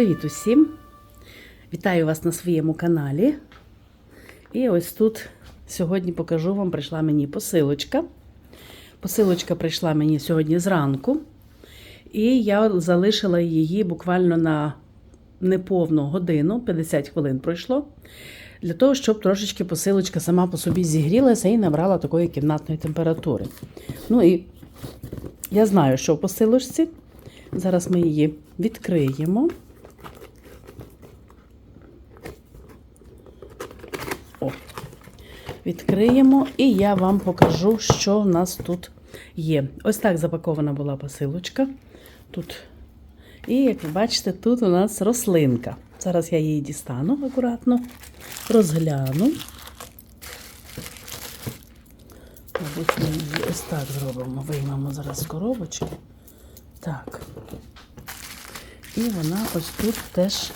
Привіт усім! Вітаю вас на своєму каналі. І ось тут сьогодні покажу вам, прийшла мені посилочка. Посилочка прийшла мені сьогодні зранку, і я залишила її буквально на неповну годину, 50 хвилин пройшло, для того, щоб трошечки посилочка сама по собі зігрілася і набрала такої кімнатної температури. Ну і я знаю, що в посилочці. Зараз ми її відкриємо. Відкриємо, і я вам покажу, що в нас тут є. Ось так запакована була посилочка. Тут. І, як ви бачите, тут у нас рослинка. Зараз я її дістану акуратно, розгляну. Мабуть, ми її ось так зробимо. Виймемо зараз з коробочки. Так. І вона ось тут теж,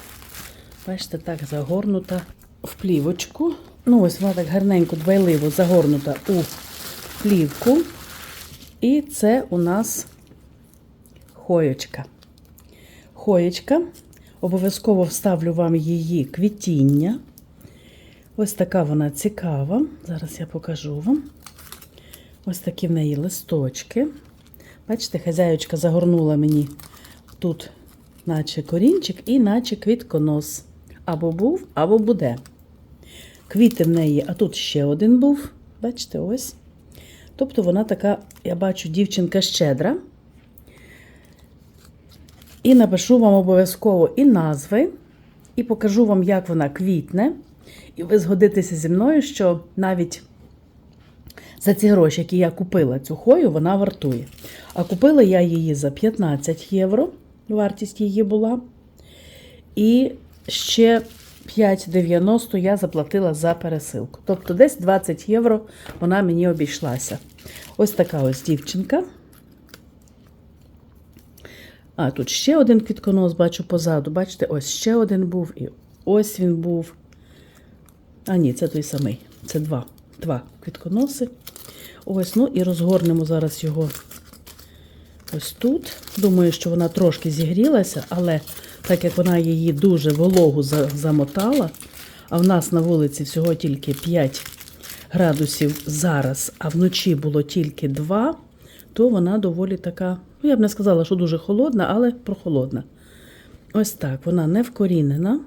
бачите, так загорнута в плівочку. Ну, ось вона так гарненько, дбайливо загорнута у плівку. І це у нас хоєчка. Хоєчка. Обов'язково вставлю вам її квітіння. Ось така вона цікава. Зараз я покажу вам. Ось такі в неї листочки. Бачите, хазяючка загорнула мені тут, наче корінчик, і наче квітконос. Або був, або буде. Квіти в неї, а тут ще один був. Бачите, ось. Тобто вона така, я бачу, дівчинка щедра. І напишу вам обов'язково і назви, і покажу вам, як вона квітне. І ви згодитеся зі мною, що навіть за ці гроші, які я купила цю хою, вона вартує. А купила я її за 15 євро, вартість її була. І ще 5,90 я заплатила за пересилку. Тобто десь 20 євро вона мені обійшлася. Ось така ось дівчинка. А, тут ще один квітконос бачу позаду. Бачите, ось ще один був. І ось він був. А, ні, це той самий. Це два. Два квітконоси. Ось, ну і розгорнемо зараз його ось тут. Думаю, що вона трошки зігрілася, але так як вона її дуже вологу замотала, а в нас на вулиці всього тільки 5 градусів зараз, а вночі було тільки 2, то вона доволі така, ну я б не сказала, що дуже холодна, але прохолодна. Ось так, вона не вкорінена.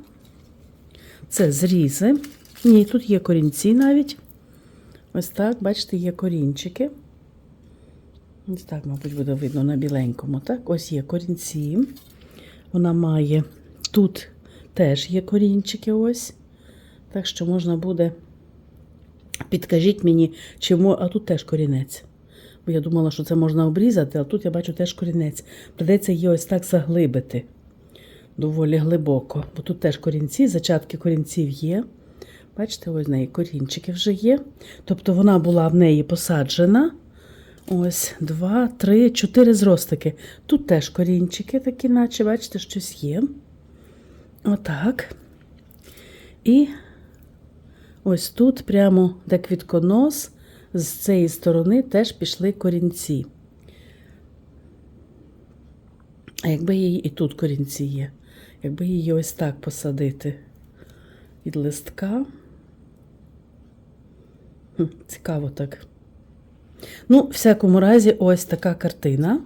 Це зрізи. Ні, тут є корінці навіть. Ось так, бачите, є корінчики. Ось так, мабуть, буде видно на біленькому. Так, ось є корінці. Вона має. Тут теж є корінчики, ось. Так що можна буде. Підкажіть мені, чому, а тут теж корінець. Бо я думала, що це можна обрізати, а тут я бачу теж корінець. Придеться її ось так заглибити доволі глибоко. Бо тут теж корінці, зачатки корінців є. Бачите, ось в неї корінчики вже є. Тобто вона була в неї посаджена. Ось, два, три, чотири зростики. Тут теж корінчики такі, наче, бачите, щось є. Отак. І ось тут, прямо де квітконос, з цієї сторони теж пішли корінці. А якби її і тут корінці є, якби її ось так посадити від листка. Хм, Цікаво так. Ну, в всякому разі, ось така картина.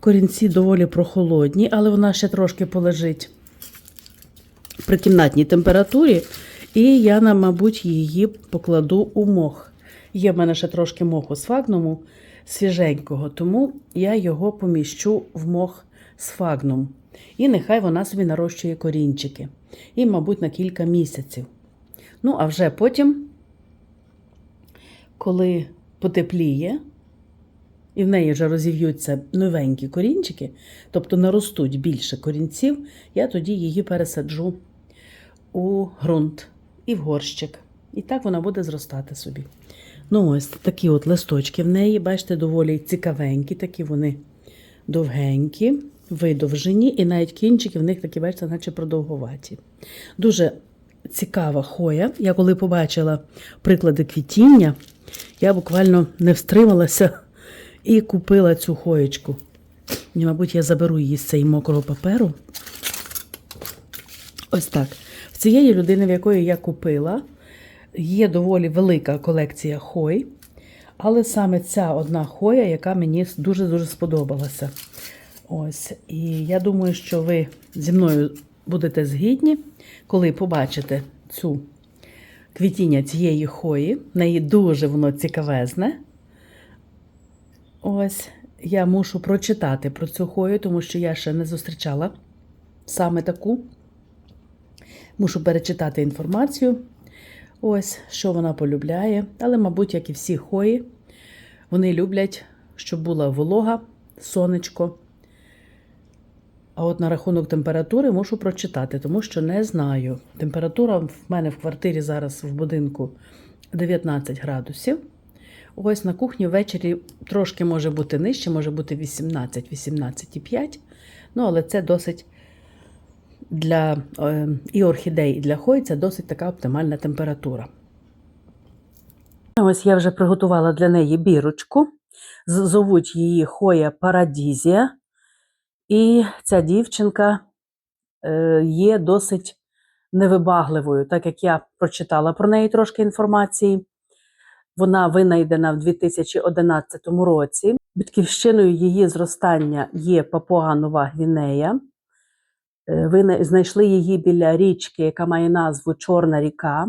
Корінці доволі прохолодні, але вона ще трошки полежить при кімнатній температурі. І я, мабуть, її покладу у мох. Є в мене ще трошки моху з фагнуму свіженького, тому я його поміщу в мох з фагном. І нехай вона собі нарощує корінчики. І, мабуть, на кілька місяців. Ну, а вже потім, коли потепліє, і в неї вже розів'ються новенькі корінчики, тобто наростуть більше корінців, я тоді її пересаджу у ґрунт і в горщик. І так вона буде зростати собі. Ну, ось такі от листочки в неї, бачите, доволі цікавенькі, такі вони довгенькі, видовжені, і навіть кінчики в них такі, бачите, наче продовгуваті. Дуже цікава хоя. Я коли побачила приклади квітіння, я буквально не встрималася і купила цю хоєчку. І, мабуть, я заберу її з цієї мокрого паперу. Ось так. В цієї людини, в якої я купила, є доволі велика колекція хой. Але саме ця одна хоя, яка мені дуже-дуже сподобалася. Ось. І я думаю, що ви зі мною будете згідні, коли побачите цю квітіння цієї хої. В неї дуже воно цікавезне. Ось я мушу прочитати про цю хою, тому що я ще не зустрічала саме таку. Мушу перечитати інформацію. Ось, що вона полюбляє. Але, мабуть, як і всі хої, вони люблять, щоб була волога, сонечко. А от на рахунок температури мушу прочитати, тому що не знаю. Температура в мене в квартирі зараз в будинку 19 градусів. Ось на кухні ввечері трошки може бути нижче, може бути 18-18,5. Ну, але це досить для е, і орхідей, і для хой це досить така оптимальна температура. Ось я вже приготувала для неї бірочку. Зовуть її Хоя Парадізія. І ця дівчинка е, є досить невибагливою, так як я прочитала про неї трошки інформації. Вона винайдена в 2011 році. Батьківщиною її зростання є Папуа Нова Гвінея. Е, Ви на- знайшли її біля річки, яка має назву Чорна ріка,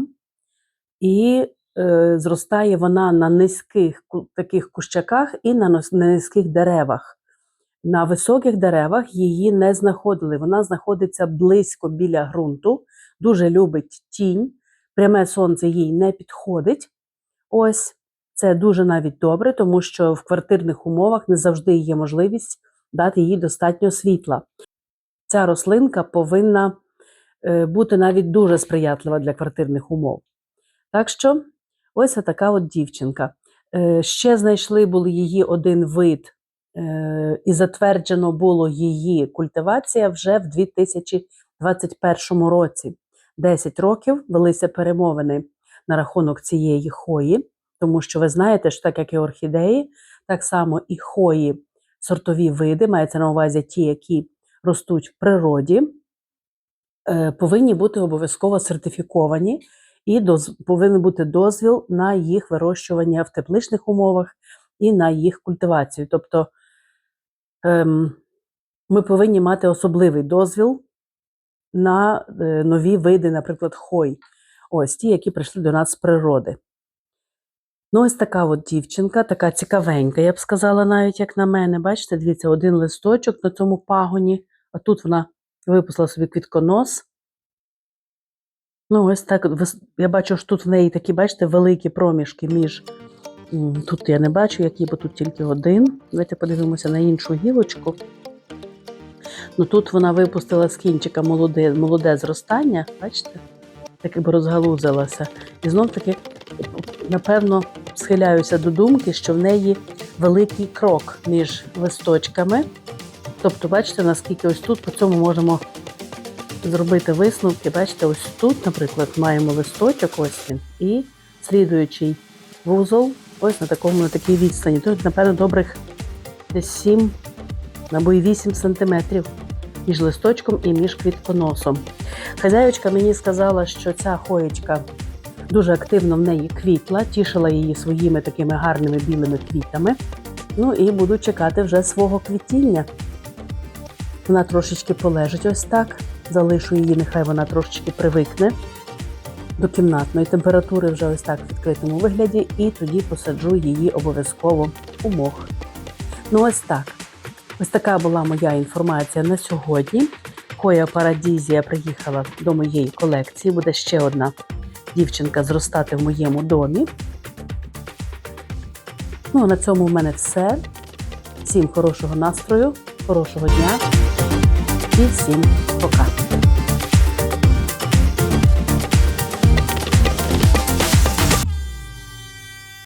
і е, зростає вона на низьких таких кущаках і на низьких деревах. На високих деревах її не знаходили. Вона знаходиться близько біля ґрунту, дуже любить тінь, пряме сонце їй не підходить. Ось це дуже навіть добре, тому що в квартирних умовах не завжди є можливість дати їй достатньо світла. Ця рослинка повинна е, бути навіть дуже сприятлива для квартирних умов. Так що, ось така от дівчинка. Е, Ще знайшли були її один вид, і затверджено було її культивація вже в 2021 році. 10 років велися перемовини на рахунок цієї хої, тому що ви знаєте, що так як і орхідеї, так само і хої сортові види, мається на увазі ті, які ростуть в природі, е, повинні бути обов'язково сертифіковані і доз, повинен бути дозвіл на їх вирощування в тепличних умовах і на їх культивацію. Тобто ми повинні мати особливий дозвіл на е, нові види, наприклад, хой. Ось ті, які прийшли до нас з природи. Ну, ось така от дівчинка, така цікавенька, я б сказала, навіть як на мене. Бачите, дивіться, один листочок на цьому пагоні, а тут вона випустила собі квітконос. Ну, ось так. Я бачу, що тут в неї такі, бачите, великі проміжки між. Тут я не бачу, які, бо тут тільки один. Давайте подивимося на іншу гілочку. Ну тут вона випустила з кінчика молоде, молоде зростання, бачите? Так якби розгалузилася. І знов таки, напевно, схиляюся до думки, що в неї великий крок між листочками. Тобто, бачите, наскільки ось тут по цьому можемо зробити висновки. Бачите, ось тут, наприклад, маємо листочок, ось він, і слідуючий вузол, ось на такому на такій відстані. Тут, напевно, добрих десь 7 або й 8 сантиметрів між листочком і між квітконосом. Хазяючка мені сказала, що ця хоєчка дуже активно в неї квітла, тішила її своїми такими гарними білими квітами. Ну і буду чекати вже свого квітіння. Вона трошечки полежить ось так. Залишу її, нехай вона трошечки привикне до кімнатної температури вже ось так в відкритому вигляді, і тоді посаджу її обов'язково у мох. Ну, ось так. Ось така була моя інформація на сьогодні. Коя Парадізія приїхала до моєї колекції. Буде ще одна дівчинка зростати в моєму домі. Ну, на цьому в мене все. Всім хорошого настрою, хорошого дня і всім пока.